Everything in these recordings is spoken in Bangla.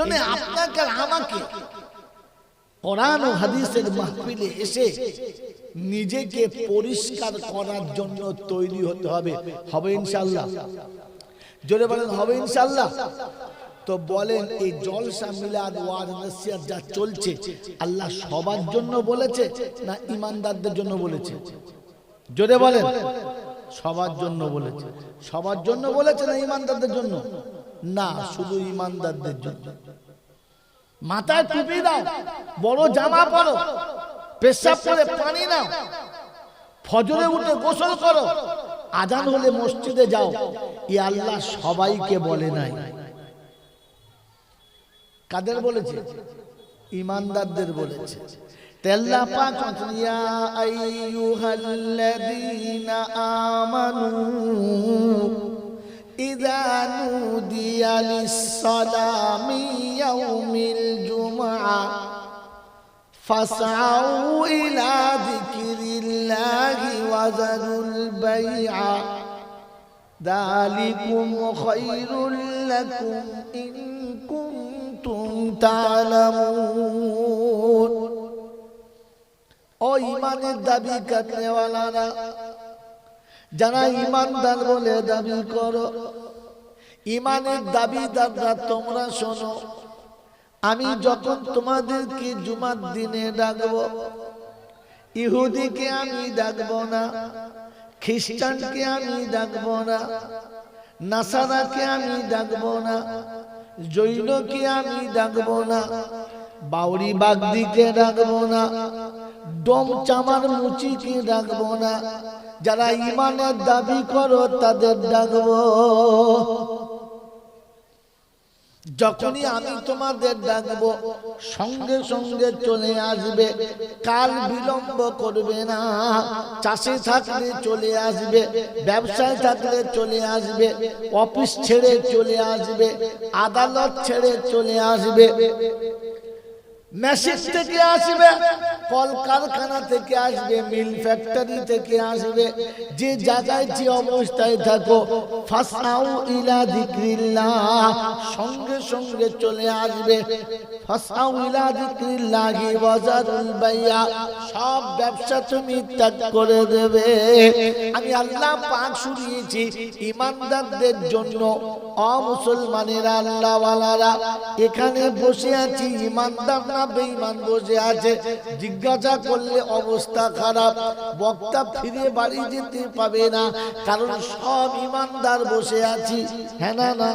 জন্য আপনাকে আমাকে কোরআন ও হাদিসের মাহফিলে এসে নিজেকে পরিষ্কার করার জন্য তৈরি হতে হবে। হবে। ইনশাল্লাহ জোরে বলেন হবে ইনশাল্লাহ তো বলেন এই জলসা মিলাদ ওয়াজ নসিহত যা চলছে আল্লাহ সবার জন্য বলেছে না ইমানদারদের জন্য বলেছে? জোরে বলেন সবার জন্য বলেছে। সবার জন্য বলেছে না ইমানদারদের জন্য? না শুধু ইমানদারদের জন্য। মাথায় টুপি দাও, বড় জামা পরো, পেশাব করে পানি নাও, ফজরে উঠে গোসল করো, আজান হলে মসজিদে যাও ই আল্লাহ সবাইকে বলে নাই। কাদের বলেছে? ইমানদারদের বলেছে। তেল্লা পাক ইয়া আইয়ুহাল্লাযীনা আমানু إذا نودي للصلاة من يوم الجمعة فاسعوا إلى ذكر الله وذروا البيع ذلكم خير لكم إن كنتم تعلمون أو إيمان الدبي كتنوالانا যারা ইমানদার বলে দাবি করো। ইমানের দাবিদাররা তোমরা শোনো। আমি যখন তোমাদেরকে জুমার দিনে ডাকবো, ইহুদিকে আমি ডাকবো না, খ্রিস্টানকে আমি ডাকবো না, নাসারাকে আমি ডাকবো না, জৈনকে আমি ডাকবো না বাউরি বাগদিকে ডাকবো না ডম চামার মুচিকে ডাকবো না যারা ইমানের দাবি করো, তাদের ডাকবো। যখনই আমি তোমাদের ডাকবো, সঙ্গে সঙ্গে চলে আসবে। কাল বিলম্ব করবে না। চাষে থাকলে চলে আসবে, ব্যবসায় থাকলে চলে আসবে, অফিস ছেড়ে চলে আসবে, আদালত ছেড়ে চলে আসবে। মেশিন থেকে আসবে কলকারখানা থেকে আসবে মিল ফ্যাক্টরি থেকে আসবে। যে জায়গায় যে অবস্থায় থাকো ফাসাউ ইলা যিকরিল্লাহ সঙ্গে সঙ্গে চলে আসবে। ফাসাউ ইলা যিকরিল্লাহি ওয়াজারুল বাইয়া সব ব্যবসা তুমি ত্যাগ করে দেবে। আমি আল্লাহ পাক শুনিয়েছি ইমানদারদের জন্য অমুসলমানেরা আল্লাহওয়ালারা, এখানে বসে আছি, ইমানদার না বেঈমান বসে আছে, জিজ্ঞাসা করলে অবস্থা খারাপ, বক্তা ফিরে বাড়ি যেতে পাবে না, কারণ সব ইমানদার বসে আছি। হ্যাঁ না না?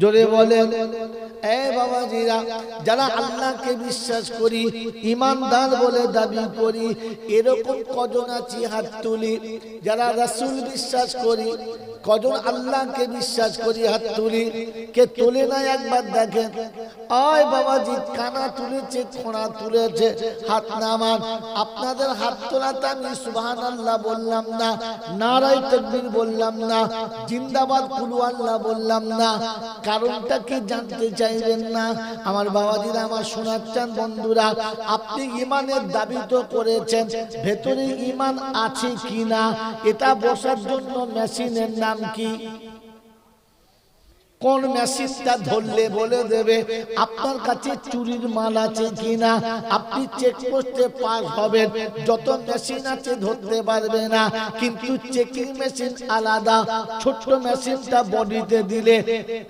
জোরে বলেন যারা আল্লাহকে বিশ্বাস করি ইমানদার বলে দাবি করি, এরকম কজন আছি হাত তুলি? যারা রাসূল বিশ্বাস করি, কজন আল্লাহকে বিশ্বাস করি হাত তুলি? কে তোলে না একবার দেখেন? আয় বাবাজি, কানা তুলেছে, খোঁড়া তুলেছে, হাত নামান আপনাদের হাত তোলাতে আমি সুবহান আল্লাহ বললাম না, নারায় তকবীর বললাম না, জিন্দাবাদ কুলু আল্লাহ বললাম না কারণটা কি জানতে চাইবেন না? আমার বাবা দিদা আমার শোনাচ্ছেন বন্ধুরা, আপনি ইমানের দাবি তো করেছেন, ভেতরে ইমান আছে কি না এটা বসার জন্য মেশিনের নাম কি? কোন মেশিনটা ধরলে বলে দেবে, আপনার কাছে চুরির মাল আছে কিনা? আপনি চেক পোস্টে পাস হবেন। যত মেশিন আছে ধরতে পারবে না। কিন্তু চেকিং মেশিন আলাদা। ছোট্ট মেশিনটা বডিতে দিলে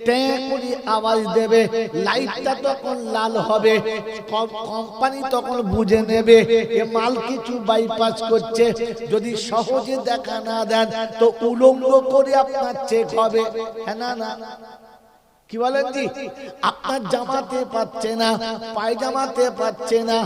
ট্যাঁ করে আওয়াজ দেবে। লাইটটা তখন লাল হবে। কোম্পানি তখন বুঝে নেবে এ মাল কিছু বাইপাস করছে। যদি সহজে দেখা না দেন, তো উলঙ্গ করে আপনার চেক হবে। হ্যাঁ না না? কি বলেন জি? আপনার জামাতে পাচ্ছে না, পায়জামাতে পাচ্ছে না,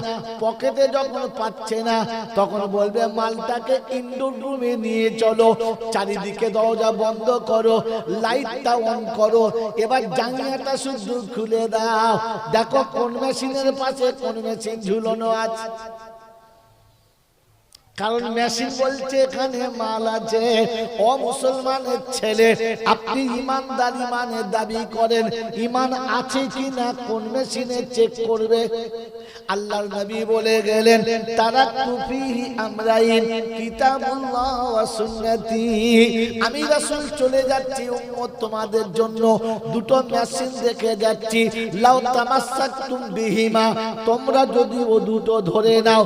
পকেটে যখন পাচ্ছে না, তখন বলবে, মালটাকে ইনডোর রুমে নিয়ে চলো, চারিদিকে দরজা বন্ধ করো লাইটটা অন করো, এবার জাঙ্গিয়াটা শুধু খুলে দাও। দেখো কোন মেশিনের পাশে কোন মেশিন ঝুলানো আছে। কারণ মেশিন বলছে এখানে মাল আছে। ও মুসলমানের ছেলে। আপনি ইমানদার ইমানের দাবি করেন। ইমান আছে কি না কোন মেশিনে চেক করবে? আল্লাহর নবী বলে গেলেন তারা কুফিহি আমরাইন কিতাবুল্লাহ ওয়া সুন্নতি। আমি রাসূল চলে যাচ্ছি উম্মত তোমাদের জন্য। দুটো মেশিন রেখে যাচ্ছি। লাউ তামাসসাকতুম বিহিমা। তোমরা যদি ও দুটো ধরে নাও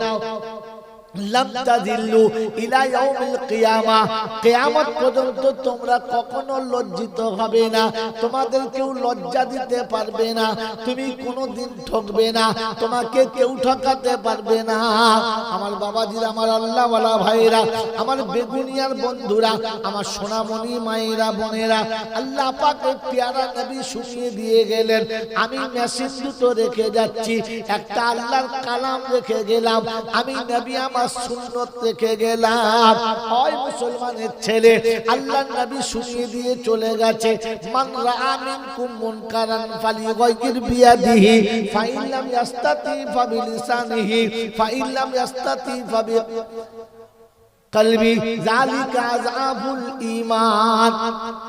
আমার বাবাজিরা, আমার আল্লাহওয়ালা ভাইরা আমার বেগুনিয়ার বন্ধুরা, আমার সোনামণি মায়েরা, বোনেরা, আল্লাহ পাকের পেয়ারা নবী শুনিয়ে দিয়ে গেলেন। আমি মেশিন দুটো রেখে যাচ্ছি। একটা আল্লাহর কালাম রেখে গেলাম। আমি নবী আমার সুন্নত রেখে গেলাম। ওই মুসলমানের ছেলে আল্লাহ নবী শুনিয়ে দিয়ে চলে গেছে। মান রাআ মিনকুম মুনকারান ফালিগাইর বিয়াদিহি, ফাইন লাম ইয়াস্তাতি ফাবিলিসানিহি ইয়াস্তাতি ফাবি কলবি জালিকা আযাবুল ঈমান।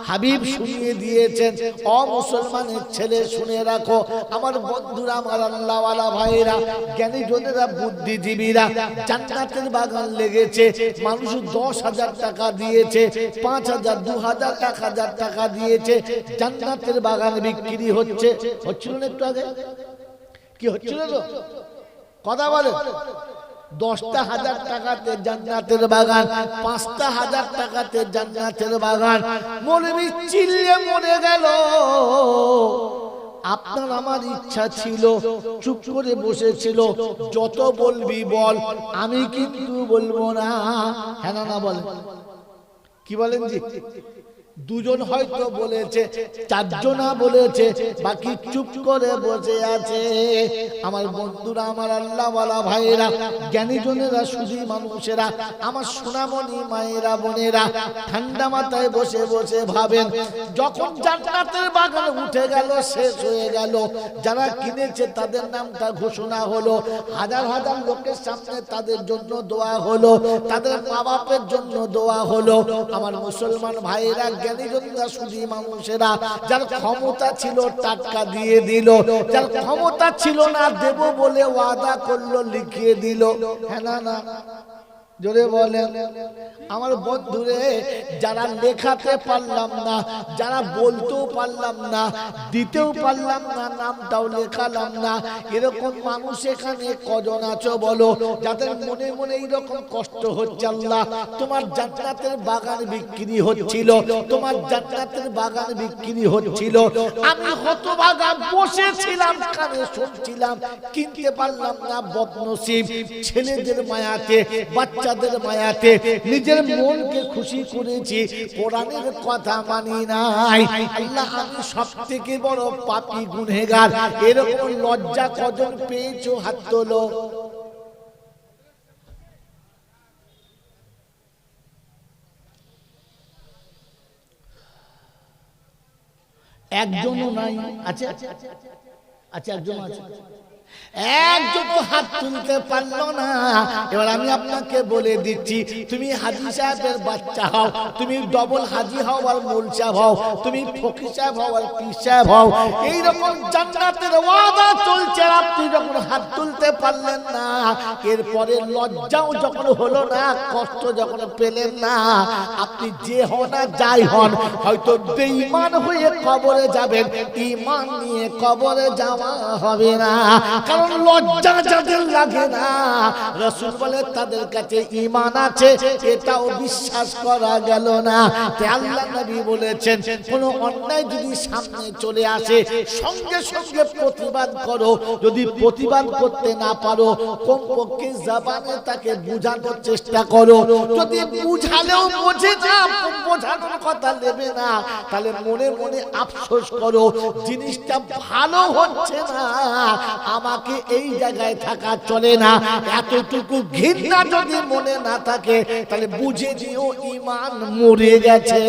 হাবিব শুনিয়ে দিয়েছেন ও মুসলমানের ছেলে, শুনে রাখো, আমার বন্ধুরা, আমার আল্লাহওয়ালা ভাইরা জ্ঞানী জনেরা বুদ্ধিজীবীরা, জান্নাতের বাগান লেগেছে, মানুষ দশ হাজার টাকা দিয়েছে, পাঁচ হাজার, দু হাজার, এক হাজার টাকা দিয়েছে, জান্নাতের বাগান বিক্রি হচ্ছে। হচ্ছিল না একটু আগে? কি হচ্ছিল কথা বলে দশটা হাজার টাকাতে জান্নাতের বাগান, পাঁচটা হাজার টাকাতে জান্নাতের বাগান। মনে চিল্লে মরে গেল। আপনার আমার ইচ্ছা ছিল, চুপ করে বসেছিল। যত বলবি বল, আমি কিন্তু বলব না। হ্যাঁ না বল কি বলেন জি? দুজন হয়তো বলেছে, চারজনা বলেছে, বাকি চুপ করে বসে আছে। আমার বন্ধুরা, আমার আল্লাহওয়ালা ভাইয়েরা, জ্ঞানীজনেরা, সুধী মানুষেরা, আমার সোনামণি মায়েরা, বোনেরা, ঠান্ডা মাথায় বসে বসে ভাবেন, যখন জান্নাতের বাগান উঠে গেল, শেষ হয়ে গেল। যারা কিনেছে, তাদের নামটা ঘোষণা হলো। হাজার হাজার লোকের সামনে তাদের জন্য দোয়া হলো, তাদের মা বাপের জন্য দোয়া হলো। আমার মুসলমান ভাইয়েরা জ্ঞানী জনতা মানুষেরা, যার ক্ষমতা ছিল টাটকা দিয়ে দিল, যার ক্ষমতা ছিল না দেব বলে ওয়াদা করল, লিখিয়ে দিল। হ্যাঁ না না? জোরে বলেন, আমার বন্ধুরে যারা লেখাতে পারলাম না, যারা বলতেও পারলাম না, দিতেও পারলাম না, নামটাও লেখালাম না, এরকম মানুষ এখানে কজন আছো বলো, যাদের মনে মনে এইরকম কষ্ট হচ্ছে আল্লাহ, তোমার জান্নাতের বাগান বিক্রি হচ্ছিল, তোমার জান্নাতের বাগান বিক্রি হচ্ছিল, আমি হতবাগা বসেছিলাম, কানে শুনছিলাম, কিনতে পারলাম না বদনসিব, ছেলেদের মায়াতে বাচ্চাদের মায়াতে নিজের মনকে খুশি করেছি। কোরআনের কথা মানি নাই। আল্লাহ আমি সব থেকে বড় পাপি গুনেগার এরকম লজ্জা কজন পেয়েছ হাত তোলো। একজনও নাই। আছে? আচ্ছা একজন আছে। হাত তুলতে পারল না। এবার আমি আপনাকে বলে দিচ্ছি, তুমি হাজি সাহেবের বাচ্চা হও, তুমি ডবল হাজি হও আর মূল সাহেব হও, তুমি ফকির সাহেব হও আর পীর সাহেব হও। এইরকম জান্নাতের ওয়াদা চলছে আপনি যখন হাত তুলতে পারলেন না, এরপরে লজ্জাও যখন হলো না, কষ্ট যখন পেলেন না, আপনি যে হন না যাই হন, হয়তো বেঈমান হয়ে কবরে যাবেন, ঈমান নিয়ে কবরে যাওয়া হবে না। কারণ লজ্জা যাদের লাগে না। রসুল বলে, তাদের কাছে ঈমান আছে, এটাও বিশ্বাস করা গেল না। আল্লাহ নবী বলেছেন, কোন অন্যায় যদি সামনে চলে আসে, সঙ্গে সঙ্গে প্রতিবাদ করো। যদি প্রতিবাদ করতে না পারো, কমপক্ষে জাবানে তাকে বোঝানোর চেষ্টা করো। যদি বুঝালেও বোঝে না, বোঝানোর কথা নেবে না, তাহলে মনে মনে আফসোস করো। জিনিসটা ভালো হচ্ছে না। আমাকে এই জায়গায় থাকা চলে না। এতটুকু ঘৃণা যদি মনে না থাকে, তাহলে বুঝে দিও ইমান মরে গেছে।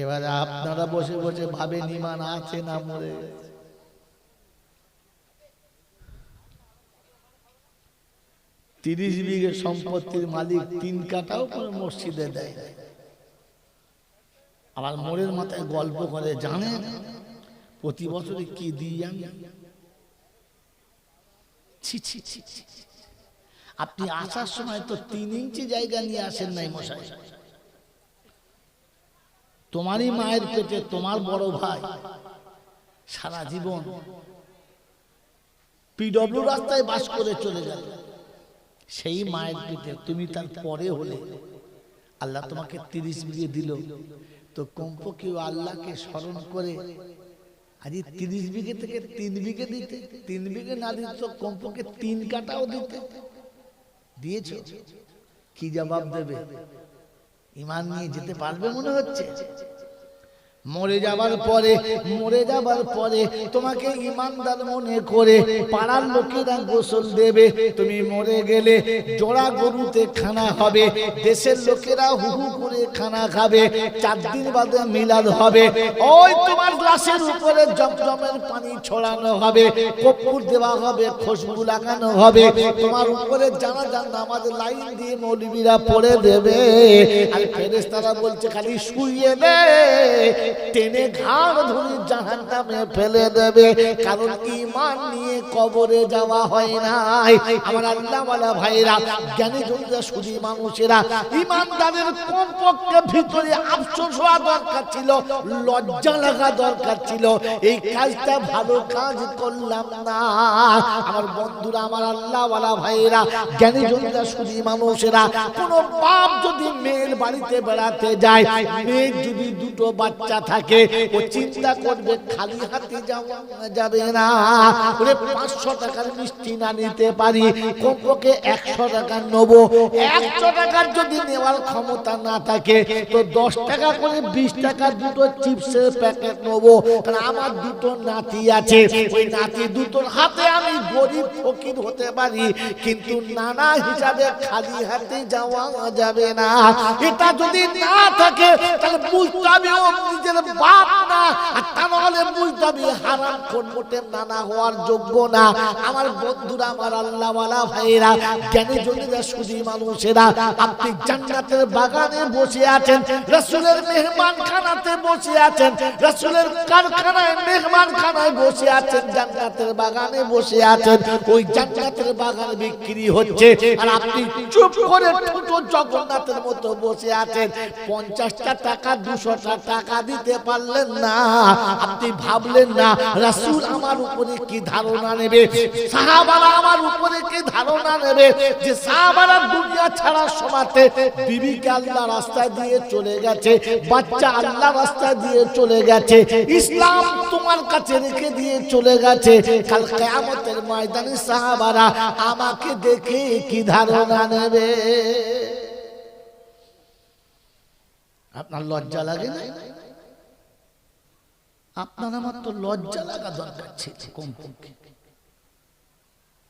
এবারে আপনারা বসে বসে ভাবেন ইমান আছে না মরে তিরিশ বিঘে সম্পত্তির মালিক তিন কাটাও কোনো মসজিদে দেয়। আবার মোড়ের মাথায় গল্প করে জানেন প্রতি বছরে কি দিই আমি? ছি ছি। আপনি আসার সময় তো তিন ইঞ্চি জায়গা নিয়ে আসেন নাই মশাই। তোমারই মায়ের পেটে তোমার বড় ভাই সারা জীবন পিডব্লিউ রাস্তায় বাস করে চলে গেল। সেই মায়ের পেটে তুমি তার পরে হলে আল্লাহ তোমাকে তিরিশ বিঘে দিল। তো কমপক্ষে আল্লাহকে স্মরণ করে। আজ তিরিশ বিঘে থেকে তিন বিঘে দিতে, তিন বিঘে না দিতে তো কমপক্ষে তিন কাটাও দিতে। দিয়েছে? কি জবাব দেবে? ইমান নিয়ে যেতে পারবে মনে হচ্ছে? মরে যাবার পরে মরে যাবার পরে তোমাকে ইমানদার মনে করে পাড়ার লোকেরা গোসল দেবে। তুমি মরে গেলে জোড়া গরুতে খানা হবে। দেশের লোকেরা হু হু করে খানা খাবে। চার দিন বাদে মিলাদ হবে। ওই তোমার গ্লাসের উপরে জমজমের পানি ছড়ানো হবে। কপুর দেওয়া হবে খুশবু লাগানো হবে। তোমার উপরে জানা জান নামাজ লাইন দিয়ে মৌলবীরা পড়ে দেবে। আর ফেরেশতারা বলছে খালি শুইয়ে দে টেনে ঘাড় ধরে জাহান নামে ফেলে দেবে, কারণ ইমান নিয়ে কবরে যাওয়া হয় নাই। আমার আল্লাহওয়ালা ভাইরা, জ্ঞানী জনরা সুদী মানুষেরা ইমানদারের কমপক্ষে ভিতরে আফসোস হওয়া দরকার ছিল, লজ্জা লাগা দরকার ছিল। এই কাজটা ভালো কাজ করলাম না। আমার বন্ধুরা, আমার আল্লাহওয়ালা ভাইরা, জ্ঞানী জনরা সুদী মানুষেরা, কোনো বাপ যদি মেয়ের বাড়িতে বেড়াতে যায়, মেয়ের যদি দুটো বাচ্চা থাকে, ও চিন্তা করবে, খালি হাতে যাওয়া যাবে না। ওরে পাঁচশো টাকার মিষ্টি না নিতে পারি, কমপক্ষে একশো টাকা নেব। একশো টাকার যদি নেওয়ার ক্ষমতা না থাকে, তো দশ টাকা করে বিশ টাকা দুটো চিপসের প্যাকেট নেব। কারণ আমার দুটো নাতি আছে, ওই নাতি দুটোর হাতে আমি গরিব ফকির হতে পারি, কিন্তু নানা হিসাবে খালি হাতে যাওয়া যাবে না। এটা যদি না থাকে, তাহলে বুঝতে হবে ও আপনি জান্নাতের বাগানে বসে আছেন, রসুলের মেহমান খানাতে বসে আছেন, রসুলের কারখানায় মেহমান খানায় বসে আছেন, জান্নাতের বাগানে বসে আছেন। ওই জান্নাতের বাগান বিক্রি হচ্ছে, আর আপনি চুপ করে জগন্নাথের মতো বসে আছেন। পঞ্চাশটা টাকা, দুশোটা টাকা দিতে পারলেন না, আপনি ভাবলেন না, রাসূল আমার উপরে কি ধারণা নেবে? সাহাবারা আমার উপরে কি ধারণা নেবে যে সাহাবারা দুনিয়া ছাড়ার সময়তে বিবিকে আল্লাহ রাস্তা দিয়ে চলে গেছে, বাচ্চা আল্লাহ রাস্তা দিয়ে চলে গেছে, ইসলাম তোমার কাছে রেখে দিয়ে চলে গেছে। কাল কিয়ামতের ময়দানে সাহাবারা আমাকে দেখে কি ধারণা নেবে? আপনার লজ্জা লাগে না? আপনার আমার তো লজ্জা লাগা দরকার ছিল কমপক্ষে।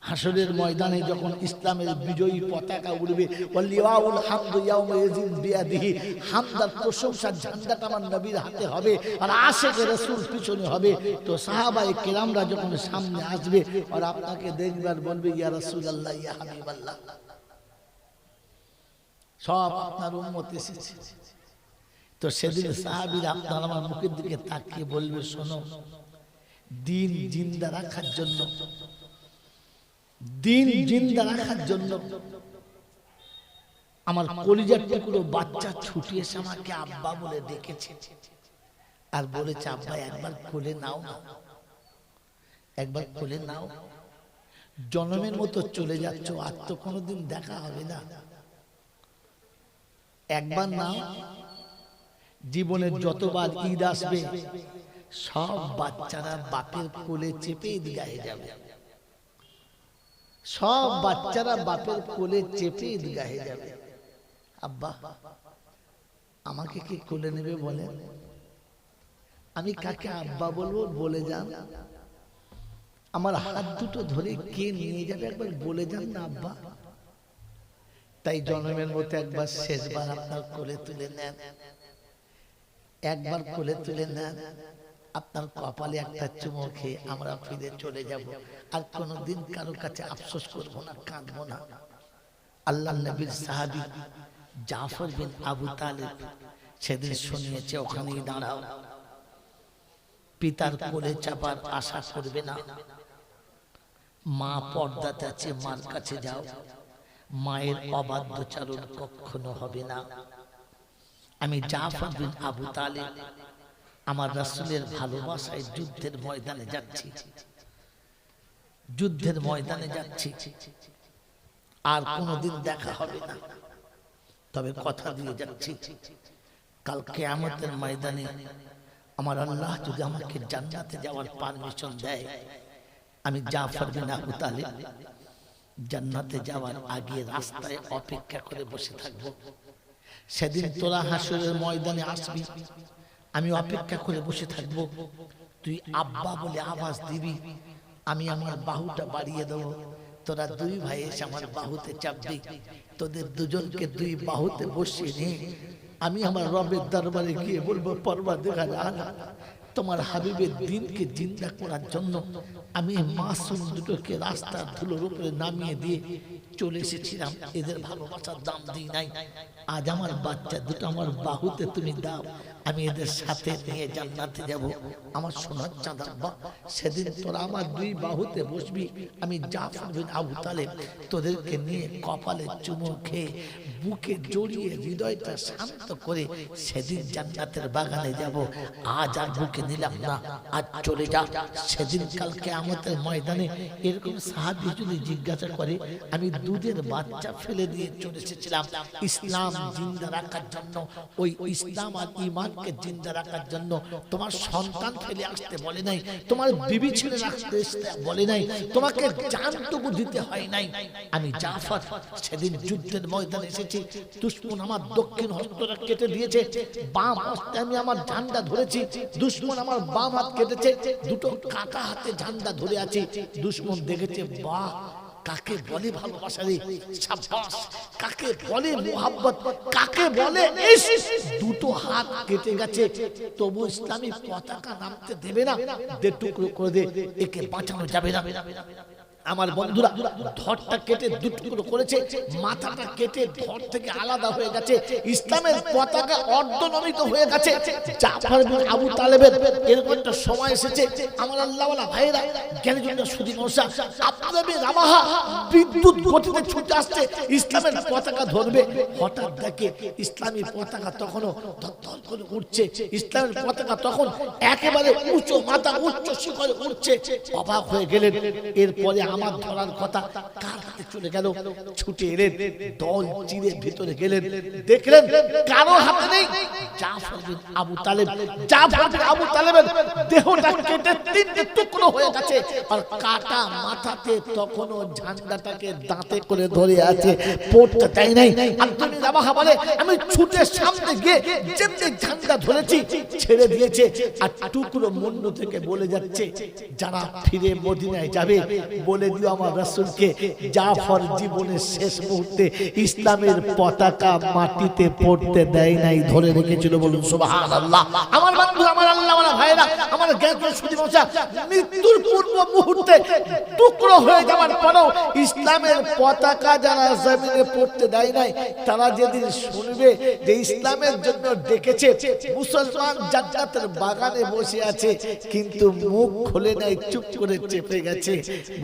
হাসরের ময়দানে যখন ইসলামের বিজয়ী পতাকা উড়বে, ওয়ালিয়াউল হামদু বিয়াদিহি, হামদার ঝান্ডাটা আমার নবীর হাতে হবে আর আশেকে রাসূল পিছনে হবে। তো সাহাবায়ে কেরামরা যখন সামনে আসবে, আর আপনাকে দেখবে আর বলবে, ইয়া রাসূলুল্লাহ, ইয়া হাবিবাল্লাহ। সব আপনার উম্মত এসেছে। তো সেদিন সাহাবীরা আপনার আমার মুখের দিকে তাকিয়ে বলবে, শোনো, দিন জিন্দা রাখার জন্য, দিন জিন্দা রাখার জন্য আমার কলিজার টুকরো বাচ্চা ছুটি এসে আমাকে আব্বা বলে ডেকেছে আর বলেছে, আব্বা, একবার কোলে নাও একবার কোলে নাও। জনমের মতো চলে যাচ্ছ, আর তো কোনোদিন দেখা হবে না। একবার নাও জীবনের যতবার ঈদ আসবে সব বাচ্চারা বাপের কোলে চেপে ঈদগাহে যাবে। সব বাচ্চারা বাপের কোলে চেপে ঈদগাহে যাবে। আব্বা আমাকে কি কোলে নেবে বলেন? আমি কাকে আব্বা বলব বলে যান? আমার হাত দুটো ধরে কে নিয়ে যাবে? একবার বলে যান না আব্বা। তাই জন্মের মতো একবার শেষবার আপনার কোলে তুলে নেন। একবার কোলে তুলে নেন আপনার কপালে একটা চুমো খেয়ে আমরা ফিরে চলে যাব। আর কোনোদিন কারও কাছে আফসোস করব না কাঁদবো না। আল্লাহ নবীর সাহাবি জাফর বিন আবু তালেব সেদিন শুনিয়েছে ওখানেই দাঁড়াও। পিতার কোলে চাপার আশা করবে না। মা পর্দাতে আছে মার কাছে যাও। মায়ের অবাধ্যচারণ কখনো হবে না। আমি জাফর বিন আবু তালেব আমার রাসূলের ভালোবাসায় যুদ্ধের ময়দানে যাচ্ছি। যুদ্ধের ময়দানে যাচ্ছি। আর কোনোদিন দেখা হবে না। তবে কথা দিয়ে যাচ্ছি। কাল কেয়ামতের ময়দানে আমার আল্লাহ যদি আমাকে জান্নাতে যাওয়ার পারমিশন দেয় আমি জাফর বিন আবু তালেব জান্নাতে যাওয়ার আগে রাস্তায় অপেক্ষা করে বসে থাকব। সেদিন তোরা হাসুরের ময়দানে আসবি, আমি অপেক্ষা করে বসে থাকব। তুই আব্বা বলে আওয়াজ দিবি, আমি আমার বাহুটা বাড়িয়ে দেবো। তোরা দুই ভাই এসে আমার বাহুতে চাপবি, তোদের দুজনকে দুই বাহুতে বসিয়ে নিয়ে আমি আমার রবের দরবারে গিয়ে বলব পর্বা দেখা তোমার হাবিবের দিনকে জিন্দা করার জন্য আমি মাসুম দুটোকে রাস্তার ধুলোর উপরে নামিয়ে দিয়ে চলে এসেছিলাম। এদের ভালোবাসার দাম দিই নাই। আজ আমার বাচ্চা দুটো আমার বাহুতে তুমি দাও। আমি এদের সাথে নিয়ে জান্নাতে যাব। আমার সোনার চাঁদ, আব্বা, সেদিন তোরা আমার দুই বাহুতে বসবি। আমি জাফর বিন আবু তালেব তোদেরকে নিয়ে কপালে চুমো খেয়ে, বুকে জড়িয়ে হৃদয়টা শান্ত করে সেদিন জান্নাতের বাগানে যাব। আজ আর বুকে নিলাম না, আজ চলে যা। সেদিন কালকে আমাদের ময়দানে এরকম সাহাবি যদি জিজ্ঞাসা করে, আমি দুধের বাচ্চা ফেলে দিয়ে চলে এসেছিলাম। ইসলাম জিন্দা রাখার জন্য ওই ইসলাম আর ইমানকে জিন্দা রাখার জন্য তোমার সন্তান ফেলে আসতে বলে নাই, তোমার বিবি ছেলে রাখতে বলে নাই, তোমাকে জানটুকু দিতে হয় নাই। আমি জাফর, সেদিন যুদ্ধের ময়দানে এসেছি, দুশ্মন আমার দক্ষিণ হস্তটা কেটে দিয়েছে, বাম হস্তে আমি আমার ঝান্ডা ধরেছি, দুশ্মন আমার বাম হাত কেটেছে, দুটো কাটা হাতে ঝান্ডা ধরে আছি, দুশ্মন দেখেছে, বাহ কাকে বলে ভালোবাসা রে? সাব্বাস, কাকে বলে মোহাম্মত কাকে বলে! দুটো হাত কেটে গেছে, তবু ইসলামী পতাকা নামতে দেবে না। দে টুকরো করে দে, একে বাঁচানো যাবে না। আমার বন্ধুরা ধরটা কেটে দুটুকরো করেছে মাথাটা কেটে ধর থেকে আলাদা হয়ে গেছে ইসলামের পতাকা অর্ধনমিত হয়ে গেছে জাফর বিন আবু তালেবের। এরকম একটা সময় এসেছে আমার আল্লাহওয়ালা ভাইরা জ্ঞানীজনরা সুদী মশা আপনাদের রামাহা বিদ্যুৎ গতিতে ছুটে আসছে ইসলামের পতাকা ধরবে। হঠাৎ দেখে ইসলামী পতাকা তখনও ধর করে উঠছে ইসলামের পতাকা তখন একেবারে উঁচু মাথা উচ্চ শিখরে উঠছে অবাক হয়ে গেলেন। এরপরে আমার ধরার কথা কার হাতে চলে গেল। ছুটে এলেন দল চিরে ভিতরে গেলেন। দেখলেন কারও হাতে নেই। জাফর বিন আবু তালেব জাফর বিন আবু তালেবের দেহটা কেটে তিনটে টুকরো হয়ে গেছে আর কাটা মাথাতে তখনও ঝান্ডাটাকে দাঁতে করে ধরে আছে। পড়তে চাই নাই। রাবাহা বলে আমি ছুটে সামনে গিয়ে যেমনি ঝান্ডা ধরেছি ছেড়ে দিয়েছে। আর টুকরো মুন্ড থেকে বলে যাচ্ছে যারা ফিরে মদিনায় যাবে বলে দিও আমার রাসূলকে জাফর জীবনের শেষ মুহূর্তে ইসলামের পতাকা মাটিতে পড়তে দেয় নাই, ধরে রেখেছিল বলুন, সুবহানাল্লাহ। আমার বন্ধু আমার আল্লাহ, আমার ভাইরা, আমার মৃত্যুর পূর্ব মুহূর্তে টুকরো হয়ে যাওয়ার পরেও ইসলামের পতাকা যারা জমিনে পড়তে দেয় নাই, তারা যেদিন শুনবে যে ইসলামের জন্য ডেকেছে মুসলমান বাগানে বসে আছে, কিন্তু মুখ খুলে নাই, চুপ করে চেপে গেছে।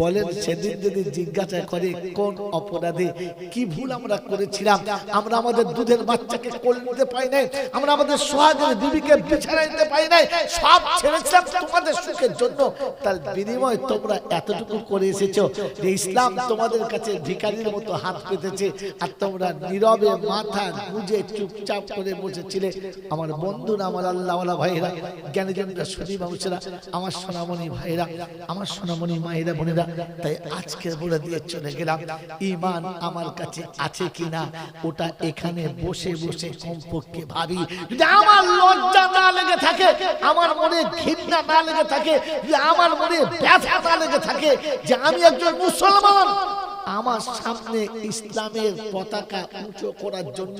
বলেন, সেদিন যদি জিজ্ঞাসা করে কোন অপরাধে? কি ভুল আমরা করেছিলাম? আমরা আমাদের দুধের বাচ্চাকে কোলে নিতে পাই নাই। আমরা আমাদের সোহাগের বিবিকে বিছানা নিতে পাই নাই। সব ছেড়েছিলাম তোমাদের সুখের জন্য। তার বিনিময় তোমরা এতটুকু করে এসেছ যে ইসলাম তোমাদের কাছে ভিখারির মতো হাত পেতেছে। আর তোমরা নীরবে মাথা গুজে চুপচাপ করে বসেছিলে। আমার বন্ধুরা, আমার আল্লাহওয়ালা ভাইরা জ্ঞানীজনরা সুদী মানুষেরা, আমার সোনামণি ভাইরা আমার সোনামণি মায়েরা, বোনেরা, তাই আজকে বলে দিয়ে চলে গেলাম, ইমান আমার কাছে আছে কিনা, ওটা এখানে বসে বসে কমপক্ষে ভাবি। আমার লজ্জা না লেগে থাকে, আমার মনে ঘৃণা না লেগে থাকে আমার মনে ব্যথা না লেগে থাকে যে আমি একজন মুসলমান আমার সামনে ইসলামের পতাকা উঁচু করার জন্য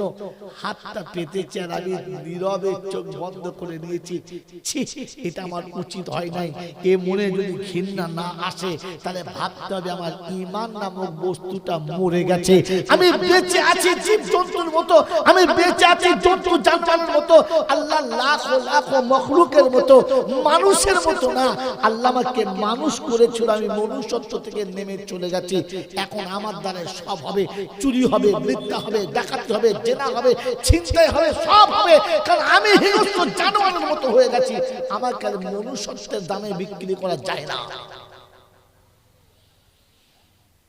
হাতটা পেতেছে আর আমি নীরবে চোখ বন্ধ করে নিয়েছি। এটা আমার উচিত হয় নাই। এ মনে যদি ঘৃণা না আসে, তাহলে ভাবতে হবে আমার ইমান নামক বস্তুটা মরে গেছে। আমি বেঁচে আছি জীব জন্তুর মতো, আমি বেঁচে আছি জন্তু জানোয়ারের মতো, আল্লাহ লাখো লাখো মখলুকের মতো, মানুষের মতো না। আল্লাহ আমাকে মানুষ করেছিল, আমি মনুষ্যত্ব থেকে নেমে চলে গেছি এখন আমার দ্বারা সব হবে। চুরি হবে মিথ্যা হবে ডাকাতি হবে জেনা হবে ছিনতাই হবে সব হবে কারণ আমি হিংস্র জানোয়ারের মতো হয়ে গেছি। আমাকে আর মনুষ্যত্বের দামে বিক্রি করা যায় না।